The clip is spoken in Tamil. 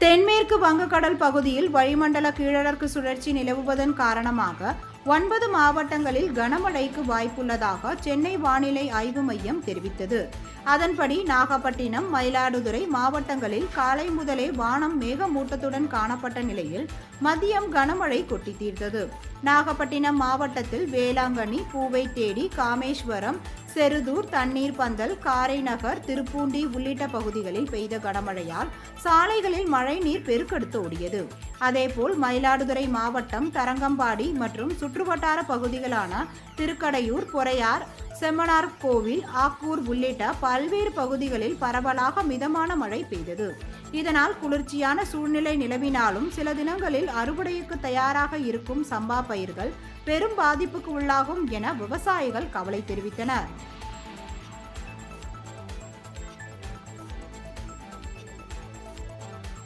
தென்மேற்கு வங்கக்கடல் பகுதியில் வளிமண்டல கீழடற்கு சுழற்சி நிலவுவதன் காரணமாக ஒன்பது மாவட்டங்களில் கனமழைக்கு வாய்ப்புள்ளதாக சென்னை வானிலை ஆய்வு மையம் தெரிவித்தது. அதன்படி நாகப்பட்டினம் மயிலாடுதுறை மாவட்டங்களில் காலை முதலே வானம் மேகமூட்டத்துடன் காணப்பட்ட நிலையில் மதியம் கனமழை கொட்டி தீர்த்தது நாகப்பட்டினம் மாவட்டத்தில் வேளாங்கண்ணி பூவைத்தேடி காமேஸ்வரம் செருதூர் தண்ணீர் பந்தல் காரைநகர் திருப்பூண்டி உள்ளிட்ட பகுதிகளில் பெய்த கனமழையால் சாலைகளில் மழைநீர் பெருக்கெடுத்து ஓடியது. அதேபோல் மயிலாடுதுறை மாவட்டம் தரங்கம்பாடி மற்றும் சுற்றுவட்டார பகுதிகளான திருக்கடையூர் பொறையார் செம்மனார் கோவில் ஆக்கூர் உள்ளிட்ட பல்வேறு பகுதிகளில் பரவலாக மிதமான மழை பெய்தது. இதனால் குளிர்ச்சியான சூழ்நிலை நிலவினாலும் சில தினங்களில் அறுவடைக்கு தயாராக இருக்கும் சம்பா பயிர்கள் பெரும் பாதிப்புக்கு உள்ளாகும் என விவசாயிகள் கவலை தெரிவித்தனர்.